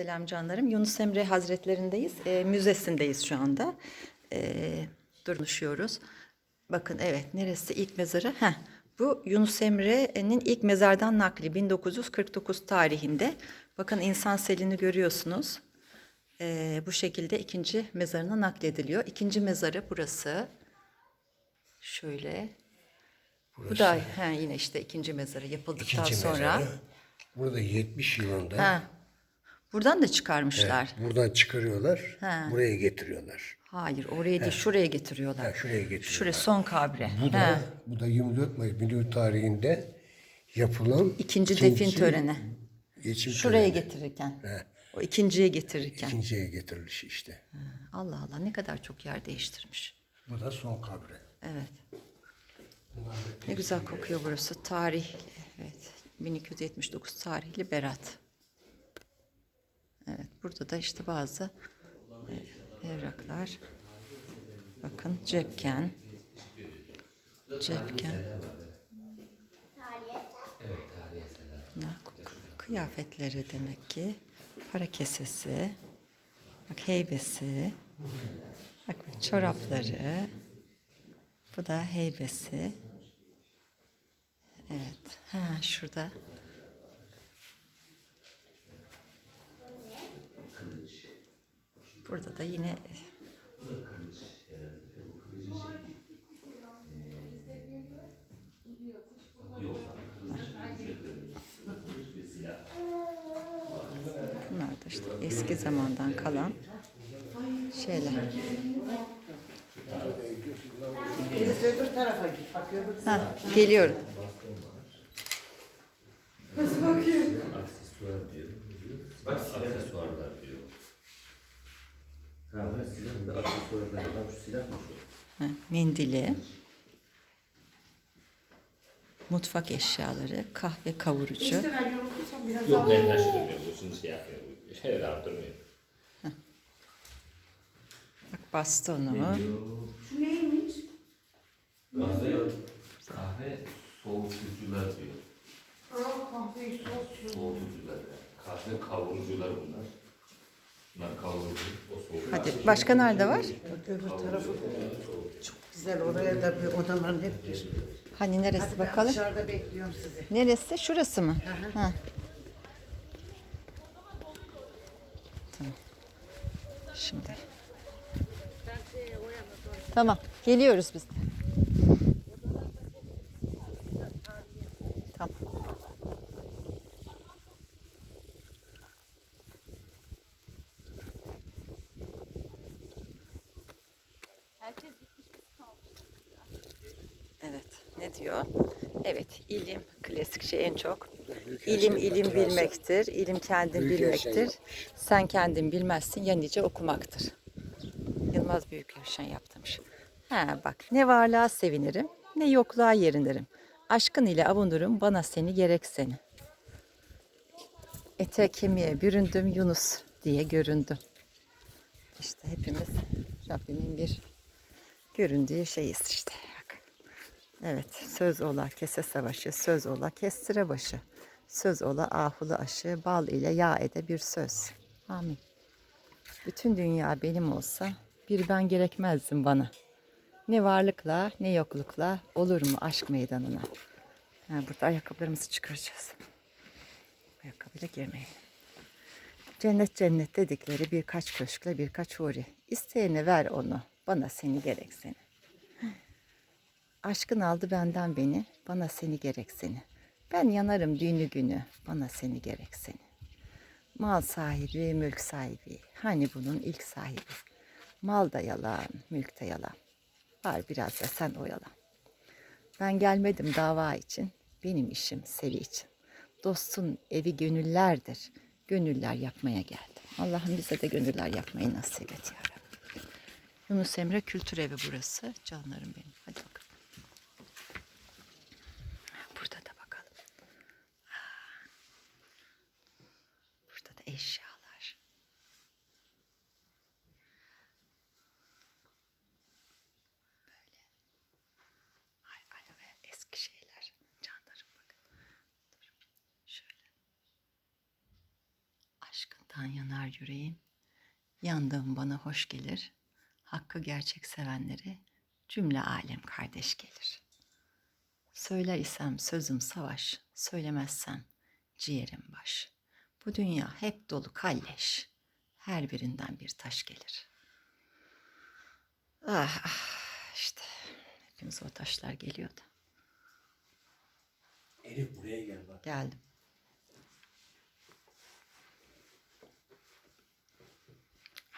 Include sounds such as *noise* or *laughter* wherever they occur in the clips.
Selam canlarım. Yunus Emre Hazretlerindeyiz. E, müzesindeyiz şu anda. E, durmuşuyoruz. Bakın evet neresi ilk mezarı? Heh, bu Yunus Emre'nin ilk mezardan nakli 1949 tarihinde. Bakın insan selini görüyorsunuz. E, bu şekilde ikinci mezarına naklediliyor. İkinci mezarı burası. Şöyle. Bu da he, yine işte ikinci mezarı yapıldıktan İkinci sonra. mezarı. Burada 70 yılında Ha. Buradan da çıkarmışlar. buradan çıkarıyorlar, Ha. buraya getiriyorlar. Hayır, oraya değil, şuraya getiriyorlar. Ha, şuraya getiriyorlar. Şuraya son kabre. Bu da bu da 24 Mayıs milli tarihinde yapılan İkinci defin töreni. Geçim Şuraya töreni. getirirken. O ikinciye getirirken. İkinciye getirilişi işte. Allah Allah ne kadar çok yer değiştirmiş. Bu da son kabre. Evet. Ne güzel kokuyor burası. Tarih. Evet. 1279 tarihli Berat. Evet. Burada da işte bazı e, evraklar. Bakın cepken. Cepken. Kıyafetleri demek ki. Para kesesi. Bak heybesi. Bak çorapları. Bu da heybesi. Evet. Ha şurada. Burada da yine Bunlar da işte eski zamandan kalan şeyler. Ha, geliyorum. Aksesuarlar diyor. Ha ben silah da aksesuarlar. Tam şu silah mı şu? Ha, mendili. Mutfak eşyaları, kahve kavurucu. İşte ben yorulduysam biraz Yok daha. ben taşıyorum. Bu şimdi yapıyor. Şey yaptırmıyor. Bak bastonu. Şu neymiş? Kahve, kahve soğutucular diyor. Aa kahveyi sos. Soğutucular. yani. Kahve kavurucular bunlar. Bunlar kavurucu. O soğuk. Hadi başka nerede var? Öbür tarafı çok güzel. Oraya da bir odaların hep bir. Hani neresi Hadi ben bakalım? dışarıda bekliyorum sizi. Neresi? Şurası mı? Ha. Tamam. Şimdi. Tamam. Geliyoruz biz. de. Tamam. Evet. Ne diyor? Evet. ilim klasik şey en çok. İlim Erşen ilim hatırası. bilmektir. İlim kendin Büyük bilmektir. Sen kendin bilmezsin ya nice okumaktır. Yılmaz Büyükerşen yaptırmış. Ha bak ne varlığa sevinirim ne yokluğa yerinirim. Aşkın ile avunurum bana seni gerek seni. Ete kemiğe büründüm Yunus diye göründüm. İşte hepimiz Rabbimin bir göründüğü şeyiz işte. Evet, söz ola kese savaşı, söz ola kestire başı. Söz ola ahulu aşı, bal ile yağ ede bir söz. Amin. Bütün dünya benim olsa bir ben gerekmezdim bana. Ne varlıkla ne yoklukla olur mu aşk meydanına. Ha, burada ayakkabılarımızı çıkaracağız. Ayakkabıyla girmeyelim. Cennet cennet dedikleri birkaç köşkle birkaç huri. İsteyene ver onu, bana seni gerek seni. Aşkın aldı benden beni, bana seni gerek seni. Ben yanarım düğünü günü, bana seni gerek seni. Mal sahibi, mülk sahibi, hani bunun ilk sahibi. Mal da yalan, mülk de yalan. Var biraz da sen oyalan. Ben gelmedim dava için, benim işim sevi için. Dostun evi gönüllerdir, gönüller yapmaya geldim. Allah'ım bize de gönüller yapmayı nasip et ya Rabbi. Yunus Emre Kültür Evi burası. Canlarım benim. Hadi bakalım. Burada da bakalım. Aa. Burada da eşyalar. Böyle. Ay ay ve eski şeyler. Canlarım bakın. Dur. Şöyle. Aşkın aşktan yanar yüreğim. Yandığım bana hoş gelir. Hakkı gerçek sevenleri cümle alem kardeş gelir. Söyler isem sözüm savaş, söylemezsem ciğerim baş. Bu dünya hep dolu kalleş, her birinden bir taş gelir. Ah, ah işte hepimiz o taşlar geliyordu. Elif buraya gel bak. Geldim.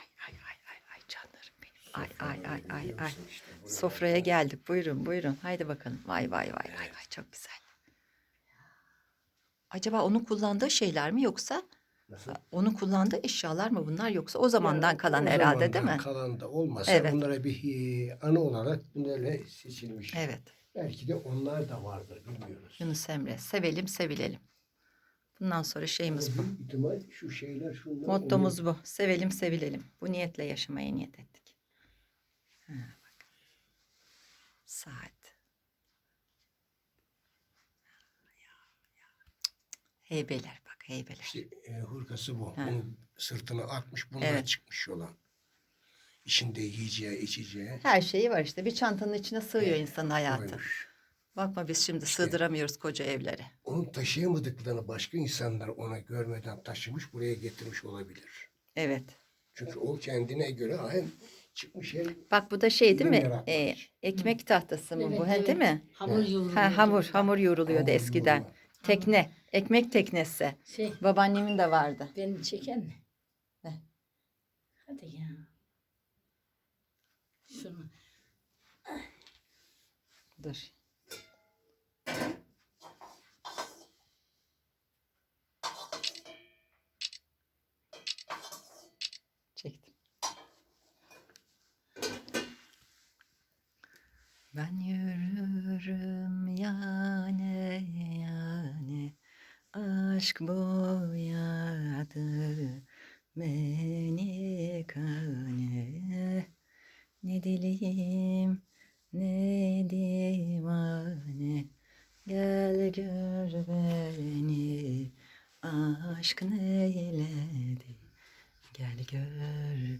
Ay ay ay ay ay canlarım benim. Ay ay ay ay ay. Sofraya geldik. Buyurun buyurun. Haydi bakalım. Vay vay vay vay vay çok güzel. Acaba onun kullandığı şeyler mi yoksa Nasıl? onun kullandığı eşyalar mı bunlar yoksa o zamandan kalan O herhalde değil zamandan mi? Kalan da olmasa Evet. onlara bir e, anı olarak bunlarla seçilmiş. Evet. Belki de onlar da vardır bilmiyoruz. Yunus Emre. Sevelim sevilelim. Bundan sonra şeyimiz bu. Büyük ihtimal şu şeyler şunlar. Mottomuz bu. Sevelim sevilelim. Bu niyetle yaşamaya niyet ettik. Ha, bak. Saat. Heybeler bak heybeler. İşte e, hırkası bu. Ha. Bunun sırtına atmış bunlar Evet. çıkmış yola. İçinde yiyeceği içeceği. Her şeyi var işte. Bir çantanın içine sığıyor insanın hayatı. koymuş. Bakma biz şimdi sığdıramıyoruz koca evlere. Onun taşıyamadıklarını başka insanlar ona görmeden taşımış buraya getirmiş olabilir. Evet. Çünkü o kendine göre hem çıkmış hem Bak bu da şey değil mi? Yaratmış. Ee, ekmek tahtası mı bu? Evet, he. Değil mi? Hamur yoğuruluyor. Ha, hamur, hamur yoğruluyordu Hamur eskiden. yoğurma. Tekne, ekmek teknesi. Şey, Babaannemin de vardı. beni çeken mi? Ne? Hadi ya. Şunu. Dur. Ben yürürüm yani yani aşk boyadı beni kane. Ne deliyim ne divane Gel gör beni. Aşk neyledi? Gel gör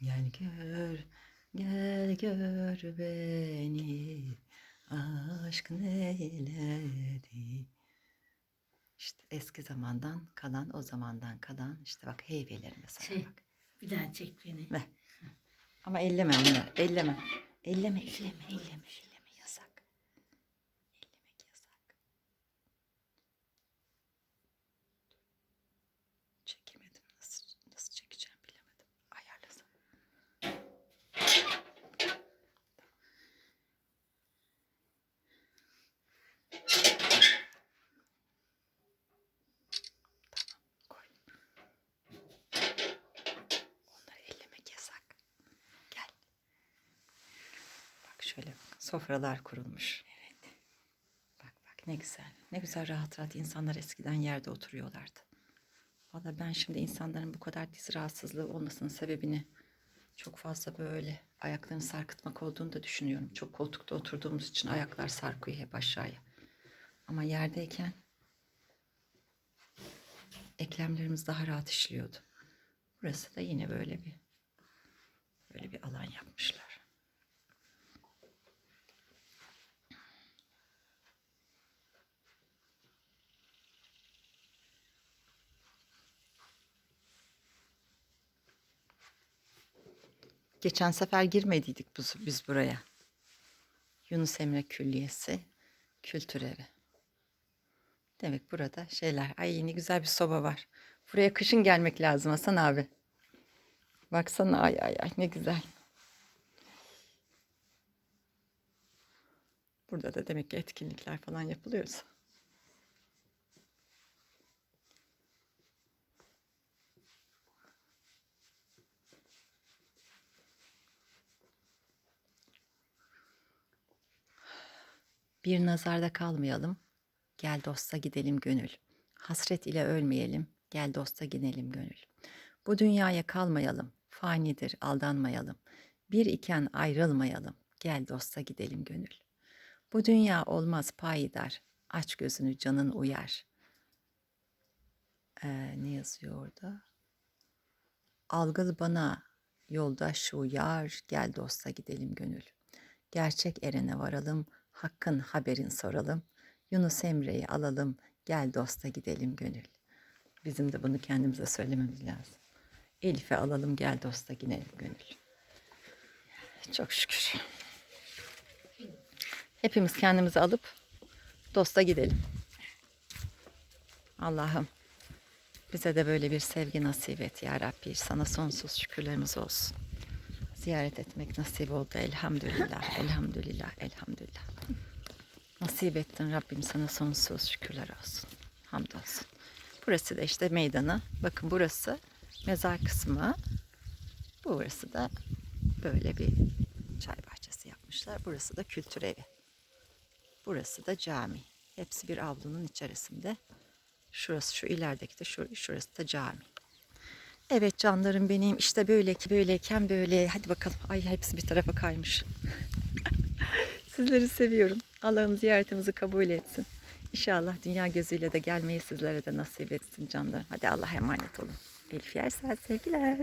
gel gör gel gör beni aşk neyledi İşte eski zamandan kalan o zamandan kalan işte bak heybeler mesela Şey, bak. bir daha çek beni. Ver. Ama elleme onları. Elleme. Elleme, elleme, elleme, elleme. Yasak. Ellemek yasak. Çekemedim. Nasıl, nasıl çekeceğim bilemedim. Ayarlasam. Tamam, koy. Onları ellemek yasak. Gel. Bak şöyle. Sofralar kurulmuş. Evet. Bak bak ne güzel. Ne güzel rahat rahat insanlar eskiden yerde oturuyorlardı. Valla ben şimdi insanların bu kadar diz rahatsızlığı olmasının sebebini çok fazla böyle ayaklarını sarkıtmak olduğunu da düşünüyorum. Çok koltukta oturduğumuz için ayaklar sarkıyor hep aşağıya. Ama yerdeyken eklemlerimiz daha rahat işliyordu. Burası da yine böyle bir böyle bir alan yapmışlar. Geçen sefer girmediydik biz, biz buraya. Yunus Emre Külliyesi Kültür Evi. Demek burada şeyler. Ay ne güzel bir soba var. Buraya kışın gelmek lazım Hasan abi. Baksana ay ay ay ne güzel. Burada da demek ki etkinlikler falan yapılıyorsa. Bir nazarda kalmayalım. Gel dosta gidelim gönül. Hasret ile ölmeyelim. Gel dosta gidelim gönül. Bu dünyaya kalmayalım. Fanidir aldanmayalım. Bir iken ayrılmayalım. Gel dosta gidelim gönül. Bu dünya olmaz payidar. Aç gözünü canın uyar. Ee, ne yazıyor orada? Algıl bana yoldaş şu yar gel dosta gidelim gönül. Gerçek erene varalım hakkın haberin soralım. Yunus Emre'yi alalım gel dosta gidelim gönül. Bizim de bunu kendimize söylememiz lazım. Elif'i alalım gel dosta gidelim gönül. Çok şükür. Hepimiz kendimizi alıp dosta gidelim. Allah'ım bize de böyle bir sevgi nasip et ya Rabbi. Sana sonsuz şükürlerimiz olsun. Ziyaret etmek nasip oldu. Elhamdülillah, elhamdülillah, elhamdülillah. Nasip ettin Rabbim sana sonsuz şükürler olsun. Hamdolsun. Burası da işte meydanı. Bakın burası mezar kısmı. Burası da böyle bir çay bahçesi yapmışlar. Burası da kültür evi. Burası da cami. Hepsi bir avlunun içerisinde. Şurası şu ilerideki de şur şurası da cami. Evet canlarım benim işte böyle ki böyleyken böyle. Hadi bakalım. Ay hepsi bir tarafa kaymış. *laughs* Sizleri seviyorum. Allah'ım ziyaretimizi kabul etsin. İnşallah dünya gözüyle de gelmeyi sizlere de nasip etsin canlarım. Hadi Allah'a emanet olun. Elif Yersel sevgiler.